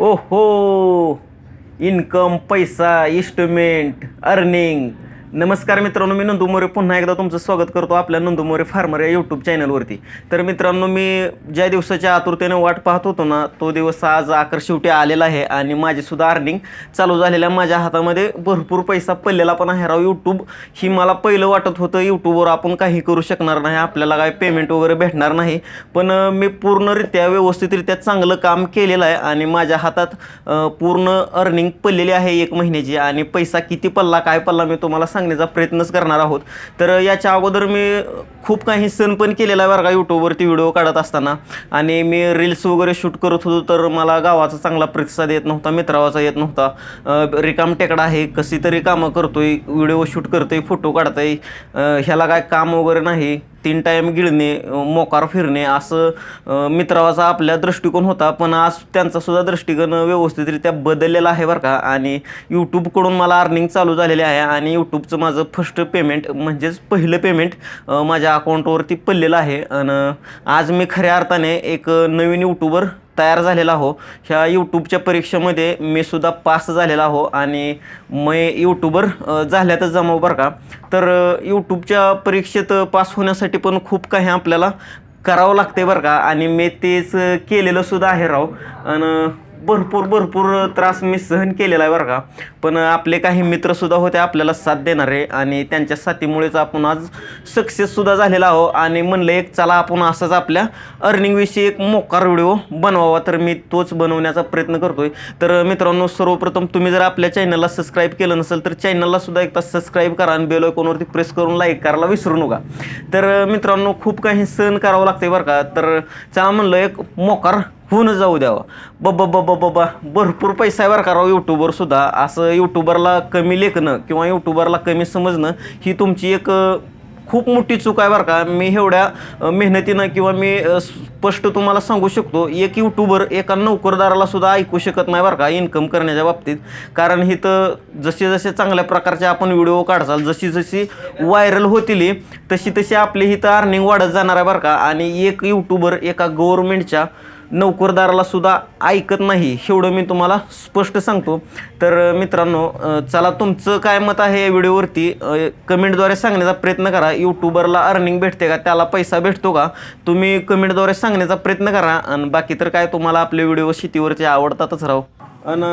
ओहो इन्कम पैसा इस्टमेंट अर्निंग. नमस्कार मित्रांनो मी नंदू मोरे. पुन्हा एकदा तुमचं स्वागत करतो आपल्या नंदू मोरे फार्मर या यूट्यूब चॅनलवरती तर मित्रांनो मी ज्या दिवसाच्या आतुरतेने वाट पाहत होतो ना तो दिवस आज आकर शेवटी आलेला आहे आणि माझी सुद्धा अर्निंग चालू झालेल्या माझ्या हातामध्ये भरपूर पैसा पडलेला पण आहे राव. यूट्यूब ही मला पहिलं वाटत होतं यूट्यूबवर आपण काही करू शकणार नाही आपल्याला काय पेमेंट वगैरे भेटणार नाही. पण मी पूर्णरित्या व्यवस्थितरित्या चांगलं काम केलेलं आहे आणि माझ्या हातात पूर्ण अर्निंग पडलेली आहे एक महिन्याची आणि पैसा किती पल्ला काय पल्ला मी तुम्हाला सांगण्याचा प्रयत्नच करणार आहोत. तर याच्या अगोदर मी खूप काही सण पण केलेला आहे बरं का यूट्यूबवरती व्हिडिओ काढत असताना. आणि मी रील्स वगैरे शूट करत होतो तर मला गावाचा चांगला प्रतिसाद येत नव्हता मित्रावाचा येत नव्हता. रिकाम टेकडा आहे कशी तरी कामं करतोय व्हिडिओ शूट करतोय फोटो काढतोय आहे ह्याला काय काम वगैरे नाही तीन टाईम गिळणे मोकार फिरणे असं मित्रावाचा आपल्या दृष्टिकोन होता पण आज त्यांचासुद्धा दृष्टिकोन व्यवस्थितरित्या बदललेला आहे बरं का. आणि यूट्यूबकडून मला अर्निंग चालू झालेली आहे आणि यूट्यूबचं माझं फर्स्ट पेमेंट म्हणजेच पहिलं पेमेंट माझ्या अकाउंटवरती पडलेलं आहे. आणि आज मी खऱ्या अर्थाने एक नवीन यूट्यूबर तयार झालेला हो ह्या यूट्यूबच्या परीक्षेमध्ये मी सुद्धा पास झालेला हो आणि मी यूट्यूबर झाल्यातच जमाव बरं का. तर यूट्यूबच्या परीक्षेत पास होण्यासाठी पण खूप काही आपल्याला करावं लागते बरं का. आणि मी तेच केलेलंसुद्धा केलेलं सुद्धा आहे राव. आणि भरपूर भरपूर त्रास मी सहन केलेला आहे बरं का. पण आपले काही मित्रसुद्धा होते आपल्याला साथ देणारे आणि त्यांच्या साथीमुळेच आपण आज सक्सेससुद्धा झालेला आहो. आणि म्हणलं एक चला आपण असंच आपल्या अर्निंगविषयी एक मोकार व्हिडिओ बनवावा. तर मी तोच बनवण्याचा प्रयत्न करतोय. तर मित्रांनो सर्वप्रथम तुम्ही जर आपल्या चॅनलला सबस्क्राईब केलं नसेल तर चॅनललासुद्धा एकदा सबस्क्राईब करा आणि बेल आयकॉनवरती प्रेस करून लाईक करायला विसरू नका. तर मित्रांनो खूप काही सहन करावं लागते बरं का. तर चला म्हणलं एक मोकार होऊन जाऊ द्यावा ब बब्बा बब्बा भरपूर पैसा आहे बरं का राव असं यूट्यूबरला कमी लेखणं किंवा यूट्यूबरला कमी समजणं ही तुमची एक खूप मोठी चूक आहे बरं का. मी एवढ्या मेहनतीनं किंवा मी स्पष्ट तुम्हाला सांगू शकतो एक यूट्यूबर एका नोकरदाराला सुद्धा ऐकू शकत नाही बरं का इन्कम करण्याच्या बाबतीत. कारण इथं जसे जसे चांगल्या प्रकारचे आपण व्हिडिओ काढचाल जशी जशी व्हायरल होतील तशी तशी आपली इथं अर्निंग वाढत जाणार आहे बरं का. आणि एक यूट्यूबर एका गव्हर्मेंटच्या नोकरदाराला सुद्धा ऐकत नाही एवढं मी तुम्हाला स्पष्ट सांगतो. तर मित्रांनो चला तुमचं काय मत आहे या व्हिडिओवरती? कमेंटद्वारे सांगण्याचा प्रयत्न करा. यूट्यूबरला अर्निंग भेटते का? त्याला पैसा भेटतो का? तुम्ही कमेंटद्वारे सांगण्याचा प्रयत्न करा. आणि बाकी तर काय तुम्हाला आपले व्हिडिओ शेतीवरचे आवडतातच राहू आणि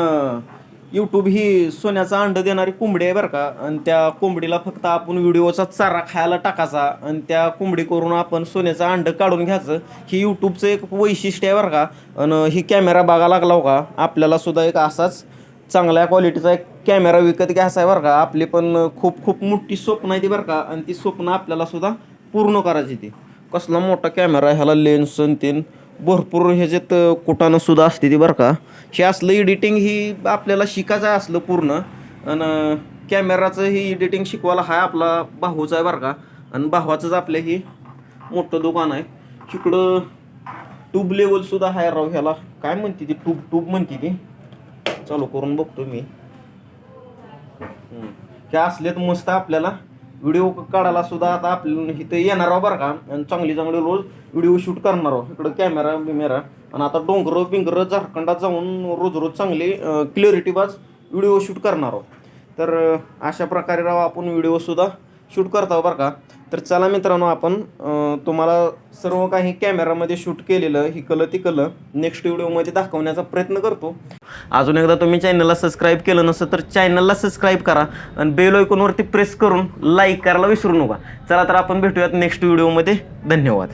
यूट्यूब ही सोन्याचा अंड देणारी कोंबडी आहे बरं का. आणि त्या कोंबडीला फक्त आपण व्हिडिओचा चारा खायला टाकायचा. आणि त्या कोंबडी करून आपण सोन्याचं अंड काढून घ्यायचं. ही यूट्यूबचं एक वैशिष्ट्य आहे बरं का. आणि ही कॅमेरा बघा लागला हो का. आपल्याला सुद्धा एक असाच चांगल्या क्वालिटीचा एक कॅमेरा विकत घ्यायचा आहे बरं का. आपली पण खूप खूप मोठी स्वप्न आहे ती बरं का. आणि ती स्वप्न आपल्याला सुद्धा पूर्ण करायची ती. कसला मोठा कॅमेरा आहे ह्याला लेन्स आणि तीन. भरपूर ह्याच्यात कुटाणं सुद्धा असते ती बरं का. हे असलं एडिटिंग ही आपल्याला शिकायचं आहे असलं पूर्ण. आणि कॅमेराचं ही एडिटिंग शिकवायला हा आपला भाऊचा आहे बरं का. आणि भावाचंच आपलं ही मोठं दुकान आहे. इकडं ट्यूब लेवलसुद्धा आहे राव ह्याला. काय म्हणते ती ट्यूब ट्यूब म्हणते ती. चालू करून बघतो मी. हम्म. हे असलेत मस्त आपल्याला. व्हिडिओ काढायला सुद्धा आता आपल्याला इथं येणार आहो बरं का. आणि चांगली चांगली रोज व्हिडिओ शूट करणार आहो. इकडं कॅमेरा बिमेरा. आणि आता डोंगर बिंगर झारखंडात जाऊन रोज रोज चांगली क्लिअरिटी बाज व्हिडिओ शूट करणार आहोत तर अशा प्रकारे राव आपण व्हिडिओ सुद्धा शूट करता हो बरं का? तर चला मित्रांनो आपण तुम्हाला सर्व काही कॅमेरामध्ये शूट केलेलं ही कलं ती कलं नेक्स्ट व्हिडिओमध्ये दाखवण्याचा प्रयत्न करतो. अजून एकदा तुम्ही चॅनलला सबस्क्राईब केलं नसतं तर चॅनलला सबस्क्राईब करा आणि बेल आयकॉनवरती प्रेस करून लाईक करायला विसरू नका. चला तर आपण भेटूयात नेक्स्ट व्हिडिओमध्ये. धन्यवाद.